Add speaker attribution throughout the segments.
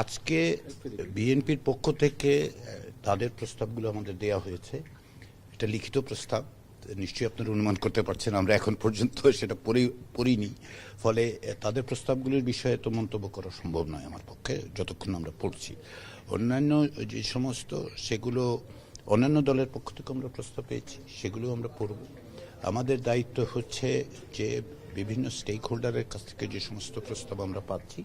Speaker 1: আজকে বিএনপির পক্ষ থেকে তাদের প্রস্তাবগুলো আমাদের দেয়া হয়েছে। এটা লিখিত প্রস্তাব, নিশ্চয়ই আপনারা অনুমান করতে পারছেন, আমরা এখন পর্যন্ত সেটা পড়ি, পড়িনি। ফলে তাদের প্রস্তাবগুলির বিষয়ে তো মন্তব্য করা সম্ভব নয় আমার পক্ষে, যতক্ষণ আমরা পড়ছি। অন্যান্য যে সমস্ত, সেগুলো অন্যান্য দলের পক্ষ থেকে আমরা প্রস্তাব পেয়েছি সেগুলো আমরা পড়ব। আমাদের দায়িত্ব হচ্ছে যে বিভিন্ন স্টেক হোল্ডারের কাছ থেকে যে সমস্ত প্রস্তাব আমরা পাচ্ছি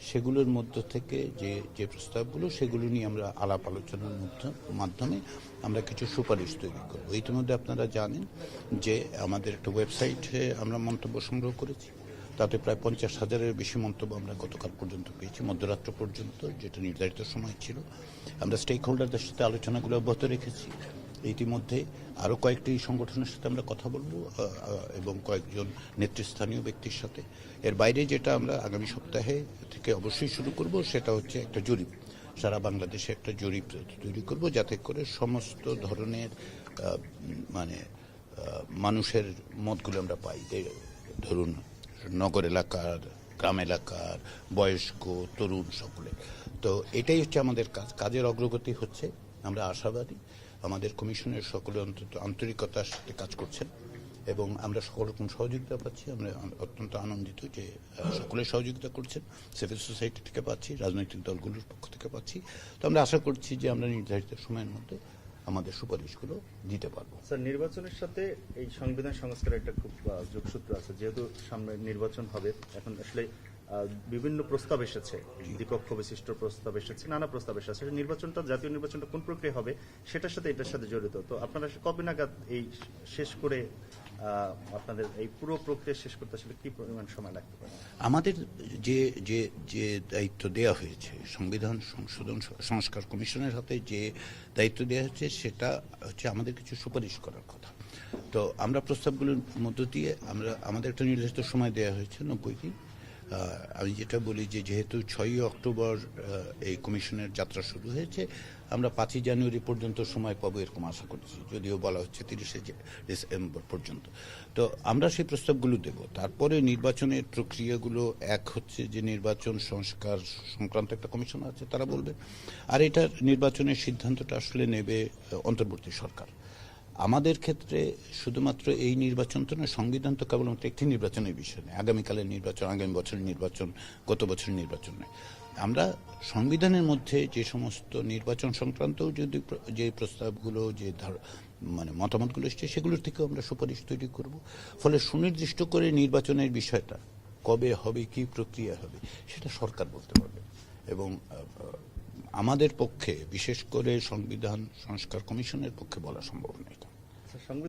Speaker 1: সেগুলোর মধ্য থেকে যে যে প্রস্তাবগুলো, সেগুলো নিয়ে আমরা আলাপ আলোচনার মধ্য- মাধ্যমে আমরা কিছু সুপারিশ তৈরি করব। ইতিমধ্যে আপনারা জানেন যে আমাদের একটা ওয়েবসাইটে আমরা মন্তব্য সংগ্রহ করেছি। তাতে প্রায় পঞ্চাশ হাজারের বেশি মন্তব্য আমরা গতকাল পর্যন্ত পেয়েছি, মধ্যরাত্র পর্যন্ত, যেটা নির্ধারিত সময় ছিল। আমরা স্টেক হোল্ডারদের সাথে আলোচনাগুলো অব্যাহত রেখেছি। ইতিমধ্যে আরও কয়েকটি সংগঠনের সাথে আমরা কথা বলব এবং কয়েকজন নেতৃস্থানীয় ব্যক্তির সাথে। এর বাইরে যেটা আমরা আগামী সপ্তাহে থেকে অবশ্যই শুরু করব সেটা হচ্ছে একটা জরিপ। সারা বাংলাদেশে একটা জরিপ তৈরি করব যাতে করে সমস্ত ধরনের মানে মানুষের মতগুলো আমরা পাই। ধরুন, নগর এলাকার, গ্রাম এলাকার, বয়স্ক, তরুণ, সকলে। তো এটাই হচ্ছে আমাদের কাজ। কাজের অগ্রগতি হচ্ছে। আমরা আশাবাদী আমাদের কমিশনের সকলে অন্তত আন্তরিকতার সাথে কাজ করছেন এবং আমরা সকল রকম সহযোগিতা পাচ্ছি। আমরা অত্যন্ত আনন্দিত যে সকলে সহযোগিতা করছেন। সিভিল সোসাইটি থেকে পাচ্ছি, রাজনৈতিক দলগুলোর পক্ষ থেকে পাচ্ছি। তো আমরা আশা করছি যে আমরা নির্ধারিত সময়ের মধ্যে আমাদের সুপারিশগুলো দিতে পারব।
Speaker 2: স্যার, নির্বাচনের সাথে এই সংবিধান সংস্কারের একটা খুব যোগসূত্র আছে। যেহেতু সামনে নির্বাচন হবে, এখন আসলে বিভিন্ন প্রস্তাব এসেছে, দ্বিপক্ষ বিশিষ্ট প্রস্তাব এসেছে, নানা প্রস্তাব এসেছে। নির্বাচনটা, জাতীয় নির্বাচনটা কোন প্রক্রিয়া হবে, সেটার সাথে এটার সাথে জড়িত। তো আপনারা কবে নাগাদ এই শেষ করে আপনাদের এই পুরো প্রক্রিয়া শেষ করতে আসলে কি পরিমাণ সময় লাগতে পারে?
Speaker 1: আমাদের যে যে যে দায়িত্ব দেওয়া হয়েছে, সংবিধান সংশোধন সংস্কার কমিশনের হাতে যে দায়িত্ব দেওয়া হয়েছে, সেটা হচ্ছে আমাদের কিছু সুপারিশ করার কথা। তো আমরা প্রস্তাবগুলোর মধ্য দিয়ে আমরা, আমাদের একটা নির্দিষ্ট সময় দেওয়া হয়েছে নব্বই দিন। আমি যেটা বলি যে যেহেতু ছয়ই অক্টোবর এই কমিশনের যাত্রা শুরু হয়েছে, আমরা পাঁচই জানুয়ারি পর্যন্ত সময় পাবো এরকম আশা করছি, যদিও বলা হচ্ছে তিরিশে ডিসেম্বর পর্যন্ত। তো আমরা সেই প্রস্তাবগুলো দেব। তারপরে নির্বাচনের প্রক্রিয়াগুলো, এক হচ্ছে যে নির্বাচন সংস্কার সংক্রান্ত একটা কমিশন আছে, তারা বলবে। আর এটার নির্বাচনের সিদ্ধান্তটা আসলে নেবে অন্তর্বর্তী সরকার। আমাদের ক্ষেত্রে শুধুমাত্র এই নির্বাচন তো নয়, সংবিধান তো কেবলমাত্র একটি নির্বাচনের বিষয় নয়। আগামীকালের নির্বাচন, আগামী বছরের নির্বাচন, গত বছরের নির্বাচন নয়। আমরা সংবিধানের মধ্যে যে সমস্ত নির্বাচন সংক্রান্ত যদি যে প্রস্তাবগুলো, যে ধার- মানে মতামতগুলো এসছে, সেগুলোর থেকেও আমরা সুপারিশ তৈরি করব। ফলে সুনির্দিষ্ট করে নির্বাচনের বিষয়টা, কবে হবে, কি প্রক্রিয়া হবে, সেটা সরকার বলতে পারবে। এবং আমাদের পক্ষে বিশেষ করে সংবিধান সংস্কার কমিশনের পক্ষে বলা সম্ভব নয়।
Speaker 2: আচ্ছা,